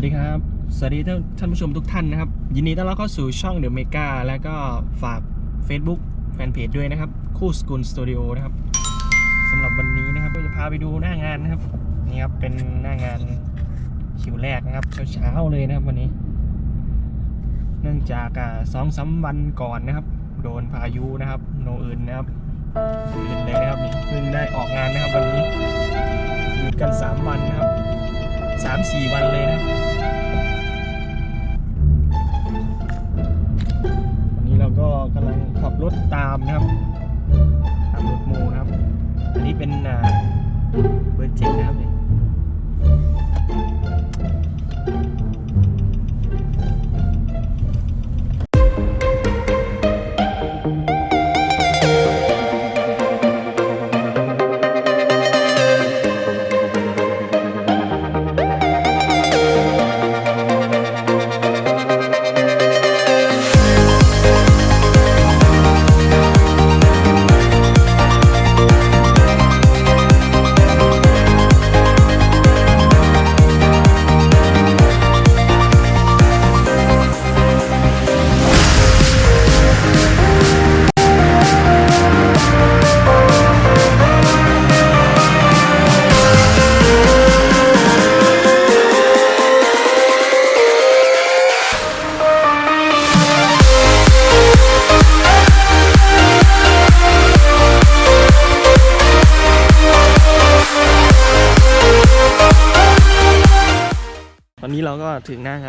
วัสดีครับ สวัสดีท่านท่านผู้ชมทุกท่านนะครับ ยินดีต้อนรับเข้าสู่ช่อง The Mega แล้วก็ฝาก Facebook แฟนเพจด้วยนะครับ คู่สกุลสตูดิโอนะครับสำหรับวันนี้นะครับก็จะพาไปดูหน้างานนะครับนี่ครับเป็นหน้างานคิวแรกนะครับเช้าๆเลยนะครับวันนี้ เนื่องจากสองสามวันก่อนนะครับ โดนพายุนะครับโนอื่นนะครับอื่นเลยนะครับนี่เพิ่งได้ออกงานนะครับวันนี้หยุดกันสามวันนะครับสามสี่วันเลยนะ ก็กำลังขับรถตามนะครับตามรถโมนะครับ อันนี้เป็นเบอร์เจ็ดนะครับ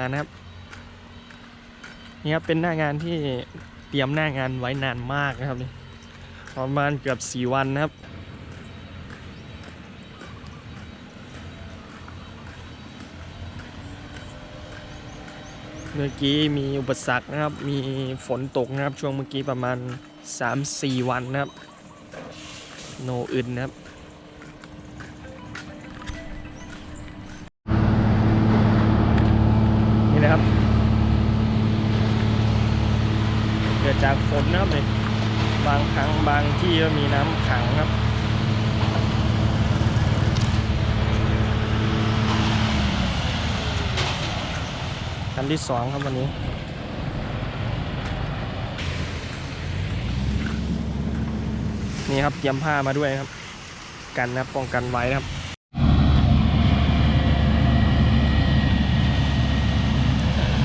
านนะครับนี่ครับเป็นหน้างานที่เตรียมหน้างานไว้นานมากนะครับนี่ประมาณเกือบสี่วันนะครับเมื่อกี้มีอุปสรรคนะครับ มีฝนตกนะครับ ช่วงเมื่อกี้ประมาณ 3-4 วันนะครับ โนอื่นนะครับ นะครับ เกิดจากฝนนะครับเลยบางครั้งบางที่ก็มีน้ำขังครับคันที่สองครับวันนี้นี่ครับเตรียมผ้ามาด้วยครับ กันนะป้องกันไว้นะครับ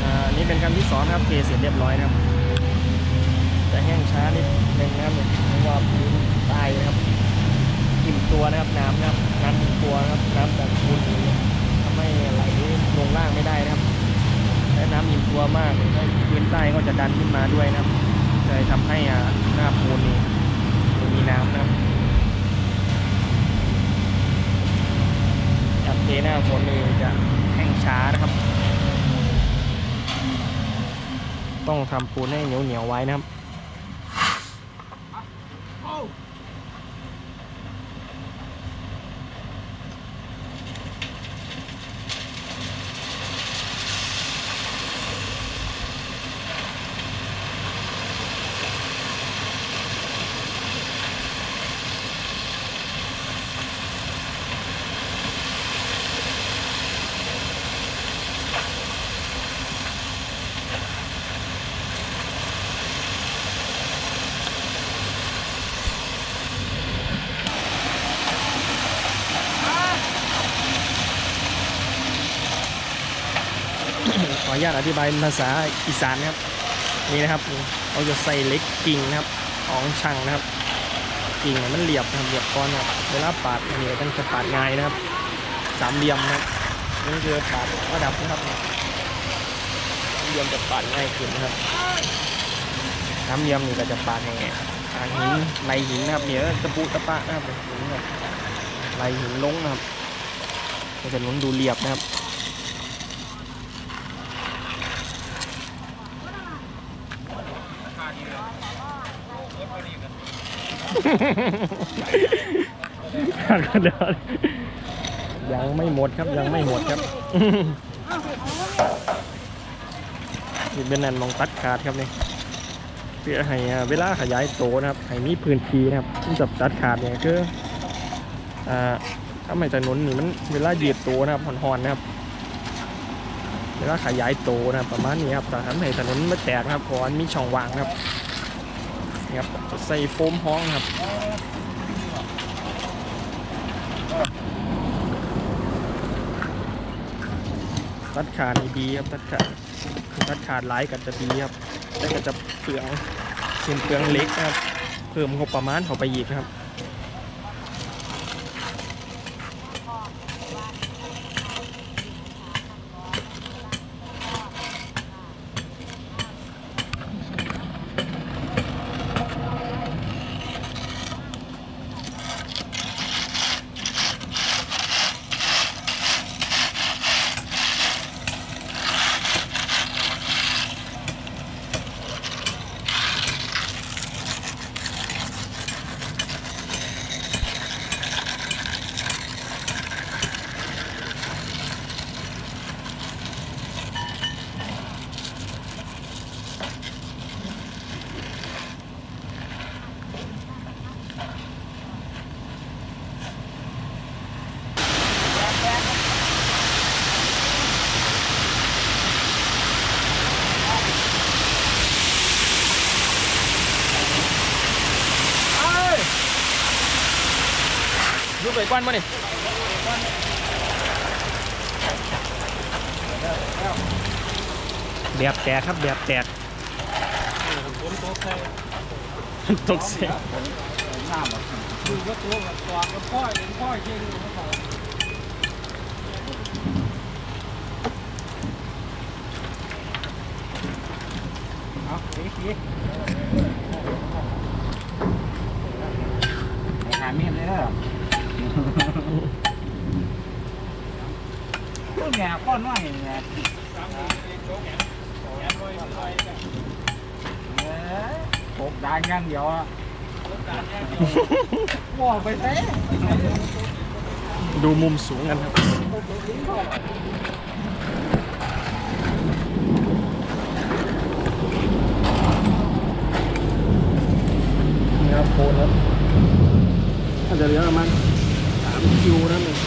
อ่า นี่เป็นคันที่สองนครับเทเสร็จเรียบร้อยนะครับ จะแห้งช้านิดนึงนะครับเนี่ยเพราะว่าพื้นใต้นะครับอิ่มตัวนะครับน้ำนะครับน้ำอิ่มตัวนะครับน้ำจากปูนนี้ทำให้ไหลลงล่างไม่ได้นะครับและน้ำอิ่มตัวมากเลยพื้นใต้ก็จะดันขึ้นมาด้วยนะครับเลยทำให้อ่าหน้าปูนนี้มีน้ำนะครับจากเทหน้าฝนนี่จะแห้งช้านะครับ ต้องทำปูนให้เหนียวเหนียวๆไว้นะครับ ออนุญาตอธิบายเป็นภาษาอีสานนะครับนี่นะครับเราจะใส่เล็กกิ่งนะครับของช่างนะครับ กิ่งมันเหลียบนะครับเหลียบก้อนนะครับเวลาปาดอันนี้ต้องจะปาดง่ายนะครับสามเหลี่ยมนะครับนี่คือปาดระดับนะครับสามเหลี่ยมจะปาดง่ายขึ้นนะครับสามเหลี่ยมนี่ก็จะปาดยังไงปาดหินไหลหินนะครับเดี๋ยวตะปูตะปะนะครับหินแบบไหลหินลงนะครับมันจะหนุนดูเรียบนะครับ ก็เดินยังไม่หมดครับยังไม่หมดครับนี่เป็นนันมองตัดขาดครับนี่เพื่อให้เวลาขยายโตนะครับให้มีพื้นที่นะครับที่จะตัดขาดเนี่ยคืออ่าถ้าไม่ถนนนี่มันเวลาหยืดโตนะครับหอนๆนะครับแล้วก็ขยายโตนะประมาณนี้ครับแต่ทำให้ถนนไม่แตกนะครับเพราะว่ามีช่องว่างนะครับ ครับจะใส่โฟมห้องครับตัดขาดีดีครับตัดขาดตัดขาดหลายก็จะดีครับแต่ก็จะเปลืองสิ้นเปลืองเล็กนะครับ เพิ่มงบประมาณเข้าไปอีกครับ ดูไปก้ อนมานี่แบบแตกครับแบบแตกตกเสียดูก็ตัวกับตัวกับพ่อยเป็นพ่อยเก่งเขาบอกเอาสีสีหาเมียเลยเด้อ ตัวแง่ก้อนน้อยแง่เอ้ยตกดังอย่างเดียวอะบอกไปเซ่ดูมุมสูงกันครับนี่ครับโคนครับอาจจะเหลือประมาณสามคิวนั่นเอง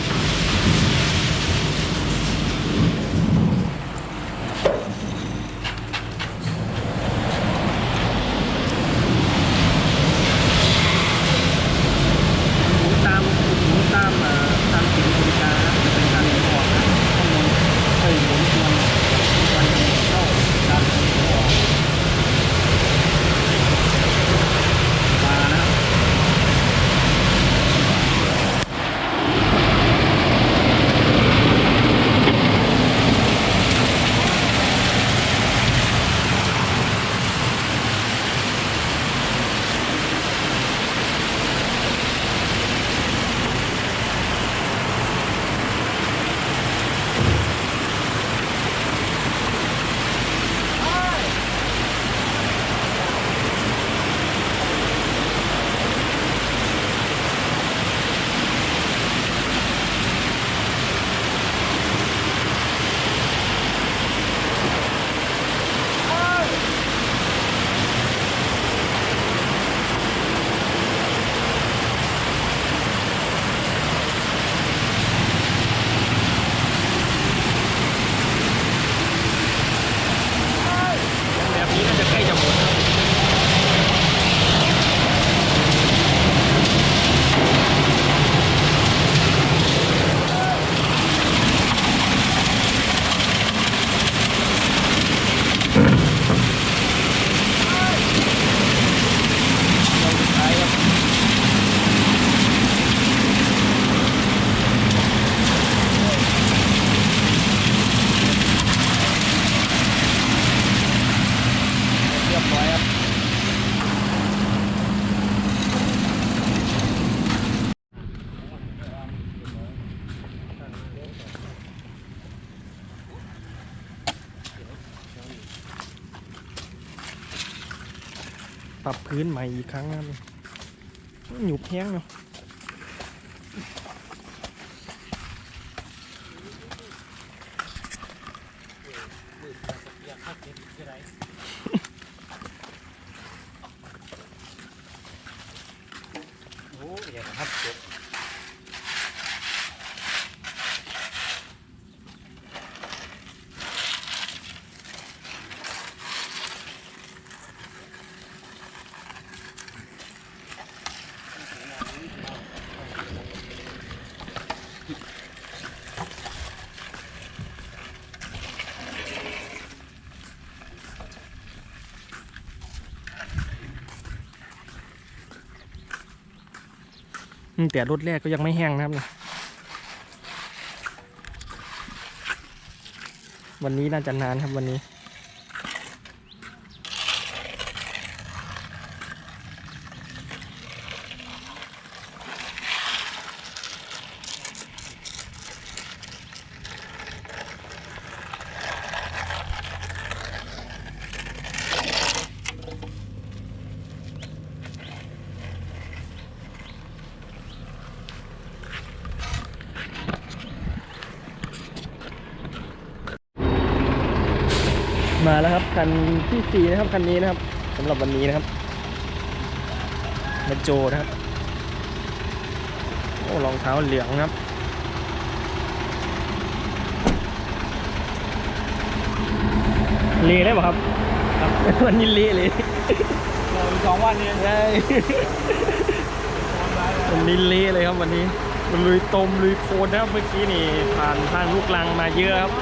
พื้นใหม่อีกครั้งนะหยุบแห้งเนาะ แต่รถแรกก็ยังไม่แห้งนะครับ วันนี้น่าจะนานครับวันนี้ มาแล้วครับคันที่สี่นะครับคันนี้นะครับสำหรับวันนี้นะครับมาโจนะครับโอ้รองเท้าเหลืองนะครับเละได้ป่ะครับวันนี้เละเลยเราสองวันเนี่ยใช่วันนี้เละเลยครับวันนี้มันลุยตมลุยโคลนนะครับเมื่อกี้นี่ผ่านทางลูกลังมาเยอะครับ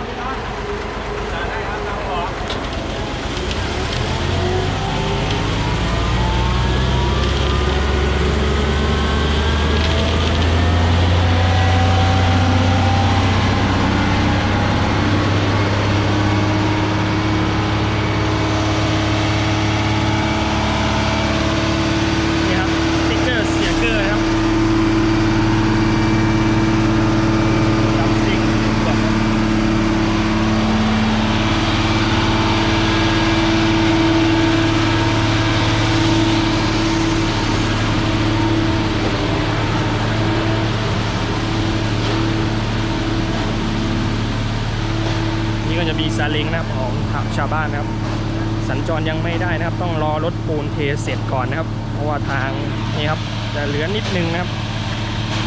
นี่ครับสติ๊กเกอร์เสียเกอร์นะครับดับซิงก่อนนะนี่ก็จะมีซา เล้งนะครับของชาวบ้านนะครับ สัญจรยังไม่ได้นะครับ ต้องรอรถปูนเทเสร็จก่อนนะครับ เพราะว่าทางนี่ครับจะเหลือนิดนึงนะครับ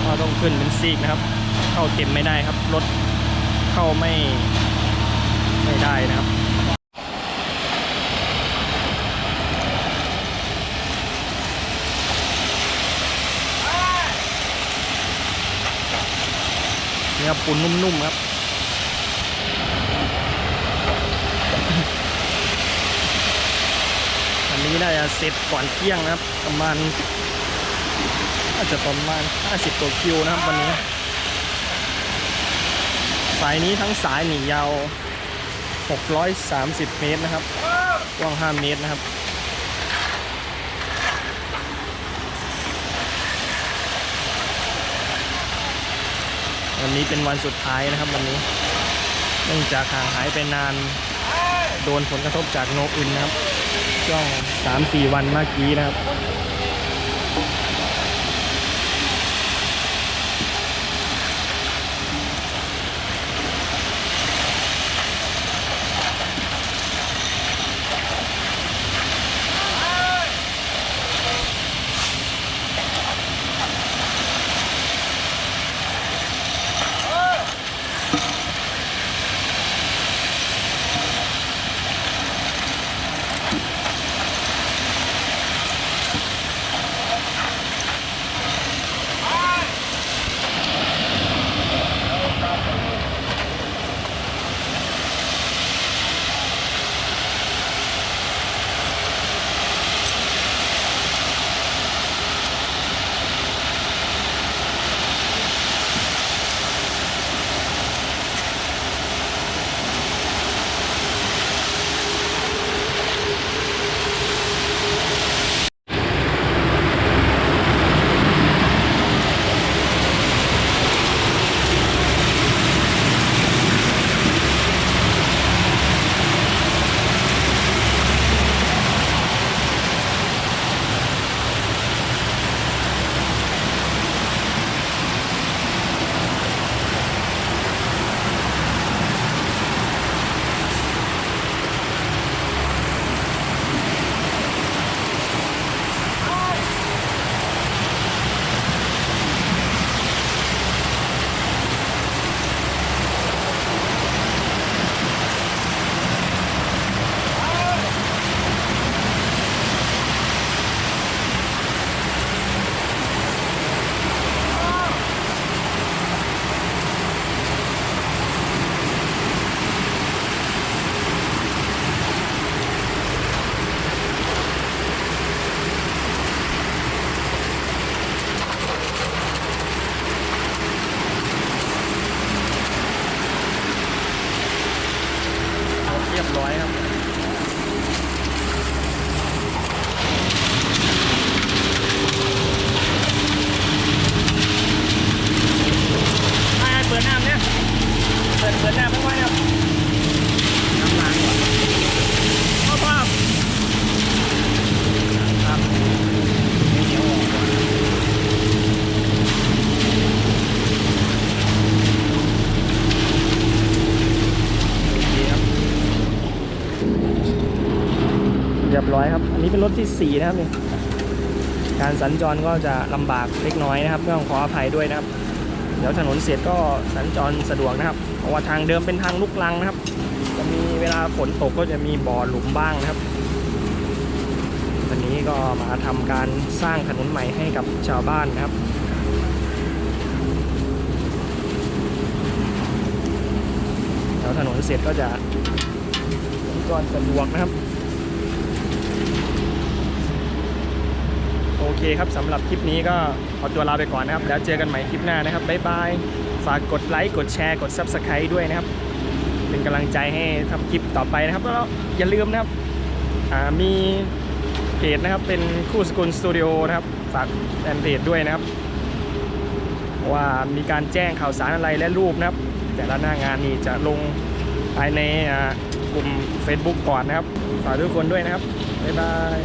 ก็ต้องขึ้นเป็นซีกนะครับ เข้าเต็มไม่ได้ครับรถเข้าไม่ไม่ได้นะครับนี่ครับปูนนุ่มๆครับ นี้น่าจะเสร็จก่อนเที่ยงนะครับ ประมาณน่าจจะประมาณ 50 ตัวคิวนะครับวันนี้ สายนี้ทั้งสายหนียาว 630 เมตรนะครับกว้าง 5 เมตรนะครับวันนี้เป็นวันสุดท้ายนะครับวันนี้ เนื่องจากห่างหายไปนาน โดนผลกระทบจากโนอึนนะครับ ช่วงสามสี่วันเมื่อกี้นะครับ รียบร้อยครับ อันนี้เป็นรถที่ 4 นะครับนี่การสัญจรก็จะลำบากเล็กน้อยนะครับก็ต้องขออภัยด้วยนะครับ เดี๋ยวถนนเสร็จก็สัญจรสะดวกนะครับ เพราะว่าทางเดิมเป็นทางลูกลังนะครับ จะมีเวลาฝนตกก็จะมีบ่อหลุมบ้างนะครับ วันนี้ก็มาทำการสร้างถนนใหม่ให้กับชาวบ้านนะครับเดี๋ยวถนนเสร็จก็จะสัญจรสะดวกนะครับ โอ เคครับสำหรับคลิปนี้ก็ขอตัวลาไปก่อนนะครับ แล้วเจอกันใหม่คลิปหน้านะครับบ๊ายบาย ฝากกดไลค์กดแชร์กด Subscribe ด้วยนะครับ เป็นกำลังใจให้ทำคลิปต่อไปนะครับ แล้วอย่าลืมนะครับมีเพจนะครับเป็นคู่สกุลสตูดิโอนะครับ ฝากแฟนเพจด้วยนะครับ ว่ามีการแจ้งข่าวสารอะไรและรูปนะครับ แต่ละหน้างานนี่จะลงภายในกลุ่ม Facebook ก่อนนะครับ ฝากทุกคนด้วยนะครับ บ๊ายบาย